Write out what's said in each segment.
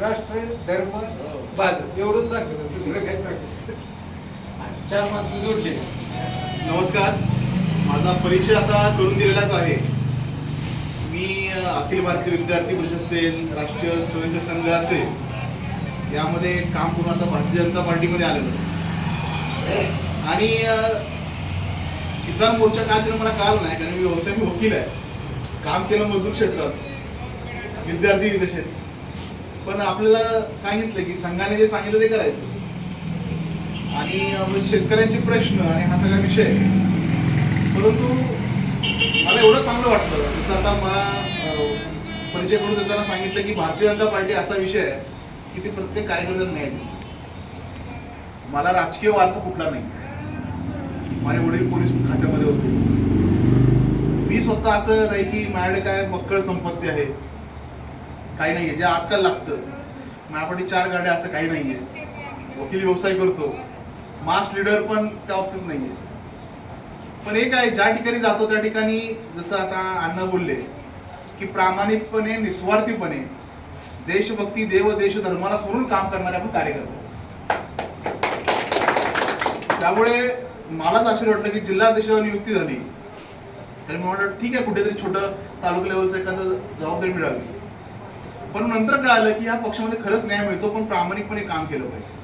राष्ट्र धर्म बाज. एवढंच सांगतो दुसरं काय सांगतो चार माणसं जोडले. नमस्कार. माझा परिचय आता करून दिलेलाच आहे. मी अखिल भारतीय विद्यार्थी परिषद असेल राष्ट्रीय स्वयंसेवक संघ असेल यामध्ये काम करून आता भारतीय जनता पार्टीमध्ये आलेलो आणि किसान मोर्चा काय तरी मला कळालं नाही कारण मी व्यवसाय मी वकील आहे. काम केलं मजदूर क्षेत्रात. विद्यार्थी दशेत पण आपल्याला सांगितलं की संघाने जे सांगितलं ते करायचं. आणि शेतकऱ्यांचे प्रश्न आणि हा सगळा विषय. परंतु मला एवढं चांगलं वाटलं. जसं आता मला परिचय करून देताना सांगितलं की भारतीय जनता पार्टी असा विषय आहे की ते प्रत्येक कार्यकर्त्यांना न्याय देते मला राजकीय वारसा कुठला नाही. माझे वडील पोलीस खात्यामध्ये होते. मी स्वतः असं नाही की माझ्याकडे काय बक्कळ संपत्ती आहे. काही नाहीये जे आजकाल लागतं. माझ्याकडे चार गाड्या असं काही नाहीये. वकील व्यवसाय करतो. मास लीडर पण त्या बाबतीत नाहीये. पण एक आहे ज्या ठिकाणी जातो त्या ठिकाणी जसं आता अण्णा बोलले की प्रामाणिकपणे निस्वार्थीपणे देशभक्ती देव देश धर्माला स्मरून काम करणारे आपण कार्यकर्ते. त्यामुळे मलाच आश्चर्य वाटलं की जिल्हाध्यक्षाची नियुक्ती झाली तर मी म्हटलं ठीक आहे कुठेतरी छोटं तालुका लेवलचं एखादं जबाबदारी मिळावी. पण नंतर कळालं की ह्या पक्षामध्ये खरंच न्याय मिळतो पण प्रामाणिकपणे काम केलं पाहिजे.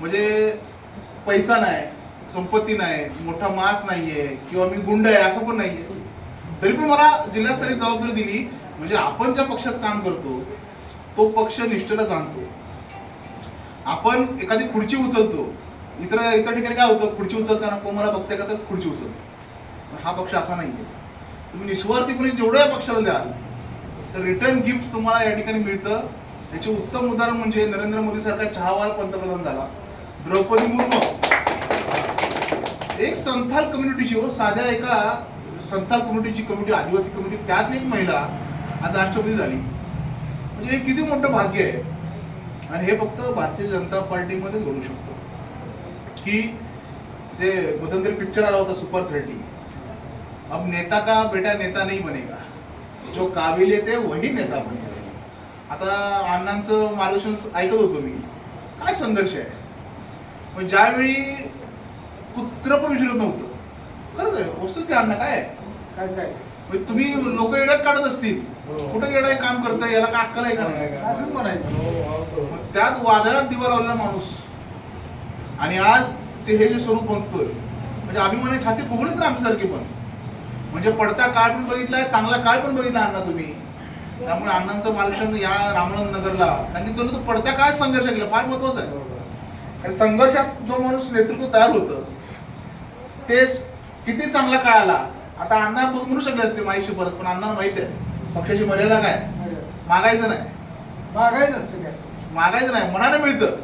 म्हणजे पैसा नाही संपत्ती नाही मोठा मास नाहीये किंवा मी गुंड आहे असं पण नाहीये. तरी पण मला जिल्हास्तरीय जबाबदारी दिली म्हणजे आपण ज्या पक्षात काम करतो तो पक्ष निष्ठेला जाणतो. आपण एखादी खुर्ची उचलतो. इतर इतर ठिकाणी काय होतं खुर्ची उचलताना कोण मला बघते का तर खुर्ची उचलतो. हा पक्ष असा नाहीये. तुम्ही निस्वार्थीपणे जेवढ्या पक्षाला द्याल तर रिटर्न गिफ्ट तुम्हाला या ठिकाणी मिळतं. याचे उत्तम उदाहरण म्हणजे नरेंद्र मोदी सारखा चहावाला पंतप्रधान झाला. द्रौपदी मुर्मू. एक संथाल कम्युनिटीची हो साध्या एका संथाल कम्युनिटीची कम्युनिटी आदिवासी कम्युनिटी त्यात एक महिला आज राष्ट्रपती झाली. म्हणजे हे किती मोठं भाग्य आहे. आणि हे फक्त भारतीय जनता पार्टीमध्ये घडू शकतो. की जे मध्यंतरी पिक्चर आला होता सुपर थर्टी अब नेता का बेटा नेता नहीं बनेगा? जो काबिल आहे ते वही नेता बनेगा आता अण्णांचं मार्गदर्शन ऐकत होतो मी. काय संघर्ष आहे? मग ज्यावेळी कुत्र पण विचारत नव्हतं. खरंच आहे वस्तूच ते अण्णा काय काय काय? म्हणजे तुम्ही लोक येड्यात काढत असतील. हो. कुठं येडा काम करताय याला काय अक्कल आहे का नाही? म्हणायचं. मग त्यात वादळात दिवा लावलेला माणूस. आणि आज ते हे जे स्वरूप बनतोय म्हणजे अभिमाने छाती फुगडीत ना आमच्यासारखी पण. म्हणजे पडता काळ पण बघितलाय चांगला काळ पण बघितला अण्णा तुम्ही. त्यामुळे अण्णांचं मार्गदर्शन या रामानंद नगरला कारण की तो पडत्या काळात संघर्ष केला फार महत्वाचं आहे. आणि संघर्षात जो माणूस नेतृत्व तयार होतं तेच किती चांगला काळ आला आता अण्णा म्हणू शकले असते माझी शिफारस पण अण्णा माहीत आहे पक्षाची मर्यादा काय? मागायचं नाही. मागाय नसतं काय? मागायचं नाही मनाने मिळतं.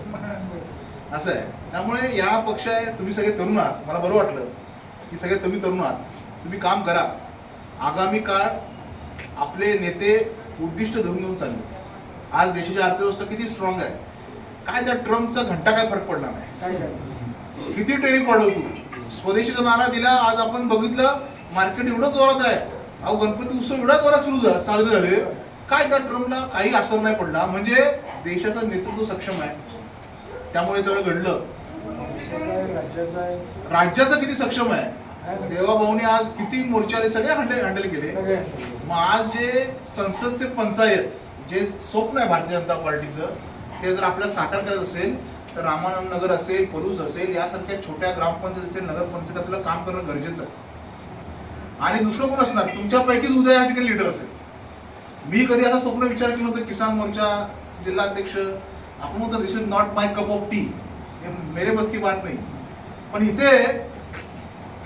असं आहे. त्यामुळे या पक्ष तुम्ही सगळे तरुण आहात. मला बरं वाटलं की सगळे तुम्ही तरुण आहात. तुम्ही काम करा. आगामी काळ आपले नेते उद्दिष्ट धरून घेऊन चाललेत आज देशाची अर्थव्यवस्था किती स्ट्रॉंग आहे? काय त्या ट्रम्पचा घंटा काय फरक पडला नाही? काय किती ट्रेनिंग वाढवतो स्वदेशीचा नारा दिला आज आपण बघितलं मार्केट एवढं जोरात आहे. अहो गणपती उत्सव एवढा जोरात सुरू साजरे झाले. काय त्या ट्रम्पला काही असर नाही पडला. म्हणजे देशाचं नेतृत्व सक्षम आहे. त्यामुळे सगळं घडलं. आहे राज्याचा. आहे राज्याचं किती सक्षम आहे आहे? देवाभाऊने आज किती मोर्चाले सगळे हँडल हँडल केले. मग आज जे संसदचे पंचायत जे स्वप्न आहे भारतीय जनता पार्टीचं ते जर आपल्याला साकार करायचं असेल तर रामानंद नगर असेल पलूस असेल यासारख्या छोट्या ग्रामपंचायत असेल नगरपंचायत आपल्याला काम करणं गरजेचं आहे. आणि दुसरं कोण असणार? तुमच्यापैकीच उद्या या ठिकाणी लीडर असेल. मी कधी असा स्वप्न विचार केलं नव्हतं किसान मोर्चा जिल्हाध्यक्ष आपण म्हणतो this is not my cup of tea हे मेरे बस की बात नाही. पण इथे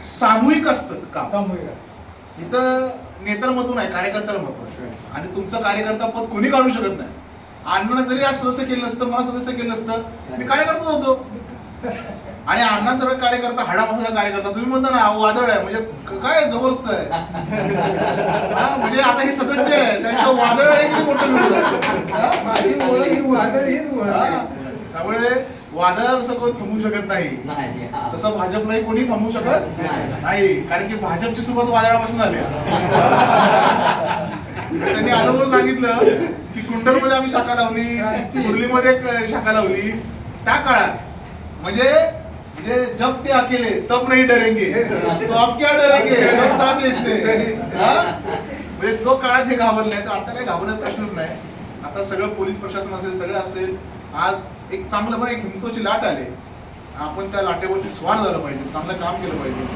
सामूहिक असतं. काम सामूहिक आहे. इथं नेत्याला महत्त्व नाही कार्यकर्त्याला महत्त्व आहे आणि तुमचं कार्यकर्ता पद कोणी काढू शकत नाही. अण्णाला जरी आज सदस्य केलं नसतं मला सदस्य केलं नसतं मी कार्यकर्ता होतो. आणि अण्णा सर्व कार्यकर्ता हाडामासाचा कार्यकर्ता. तुम्ही म्हणता ना अहो, वादळ आहे. म्हणजे क- काय जबरदस्त आहे. हा, म्हणजे आता हे सदस्य आहे. त्याशिवाय वादळ आहे किती मोठं विरोध आहे? माझी ओळख ही? वादळ हीच ओळख. आहे. त्यामुळे वादळ असं कोण थांबू शकत नाही नाही. तसं भाजपलाही कोणी थांबू शकत नाही. नाही कारण की भाजपची सुरुवात वादळापासून झाली. त्यांनी अनुभव सांगितलं की मध्ये आम्ही शाखा लावली क्रांती. मुरलीमध्ये एक शाखा लावली त्या काळात म्हणजे म्हणजे जब ते अकेले तब नाही डरेंगे तो अब क्या डरेंगे जब साथ येते म्हणजे तो काळात हे घाबरले तर आता काही घाबरण्याचा प्रश्नच नाही आता सगळं पोलीस प्रशासन असेल सगळं असेल आज एक चांगलं पण एक हिंदुत्वाची लाट आले. आपण त्या लाटेवरती स्वार झालं पाहिजे चांगलं काम केलं पाहिजे.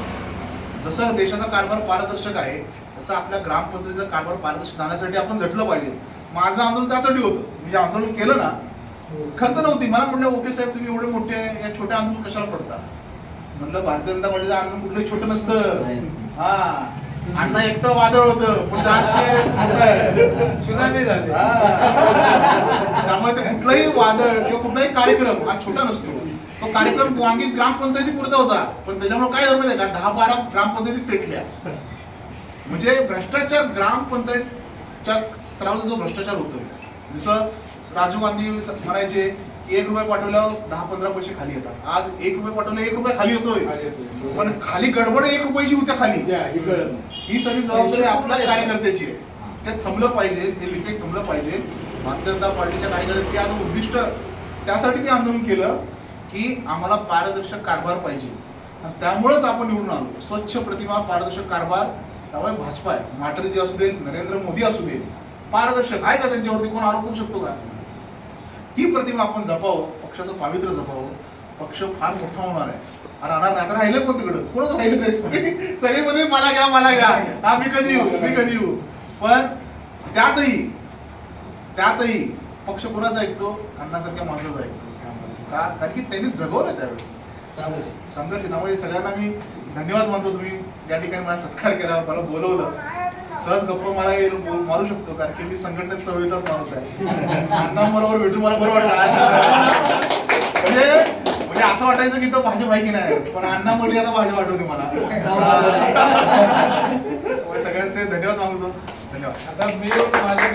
जसं देशाचा कारभार पारदर्शक आहे तसं आपल्या ग्रामपंचायतीचा कारभार पारदर्शक जाण्यासाठी आपण झटलं पाहिजे. माझं आंदोलन त्यासाठी होतं. मी जे आंदोलन केलं ना खंत नव्हती. मला म्हटलं ओके साहेब तुम्ही एवढे मोठे या छोट्या आंदोलन कशाला पडता? म्हणलं भारतीय जनता पार्टीचं आंदोलन कुठलंही छोटं नसतं. हा. अण्णा एकटं वादळ होतं पण आज ते. सुनामी झाली हा. त्यामुळे ते कुठलंही वादळ किंवा कुठलाही कार्यक्रम हा छोटा नसतो तो कार्यक्रम वांगी ग्रामपंचायती पुरता होता पण त्याच्यामुळे काय झालं माहिती का दहा बारा ग्रामपंचायती पेटल्या म्हणजे भ्रष्टाचार ग्रामपंचायतच्या स्तरावर जो भ्रष्टाचार होतोय जसं राजीव गांधी म्हणायचे एक रुपये पाठवल्यावर दहा पंधरा पैसे खाली येतात. आज एक रुपये पाठवले एक रुपये खाली येतोय. पण खाली गडबड एक रुपयाची होत्या खाली. ही सगळी जबाबदारी आपल्या कार्यकर्त्याची आहे. ते थांबलं पाहिजे हे लिकेज थांबलं पाहिजे. भारतीय जनता पार्टीच्या कार्यकर्त्यांनी आज उद्दिष्ट त्यासाठी ते आंदोलन केलं की आम्हाला पारदर्शक कारभार पाहिजे. आणि त्यामुळेच आपण निवडून आलो. स्वच्छ प्रतिमा पारदर्शक कारभार. त्यामुळे भाजपा आहे. माटरीजी असू दे नरेंद्र मोदी असू दे. पारदर्शक आहे का त्यांच्यावरती? कोण आरोप करू शकतो का? ती प्रतिमा आपण जपावं पक्षाचं पावित्र्य जपावं. पक्ष फार मोठा होणार आहे. आणि नाही. आता राहिलं कोण तिकडं? कोणच राहिलं नाही. सगळी सगळी मध्ये मला घ्या मला घ्या. हा मी कधी येऊ? मी कधी येऊ? पण त्यातही त्यातही पक्ष कोणाचा ऐकतो? अण्णासारख्या माणसाचा ऐकतो. का? कारण की त्यांनी जगवलं त्यावेळी. संघर्ष त्यामुळे सगळ्यांना मी धन्यवाद मानतो. तुम्ही या ठिकाणी मला सत्कार केला मला बोलवलं. सहज गप्पा मला मारू शकतो कारण की मी संघटनेत सवयीचाच माणूस आहे. अण्णांबरोबर भेटून मला बरं वाटलं आज. म्हणजे म्हणजे असं वाटायचं की तो भाजी माहिती नाही. पण अण्णा म्हणली आता भाजी वाटवते मला. सगळ्यांचे धन्यवाद मागतो धन्यवाद. आता मी माझ्या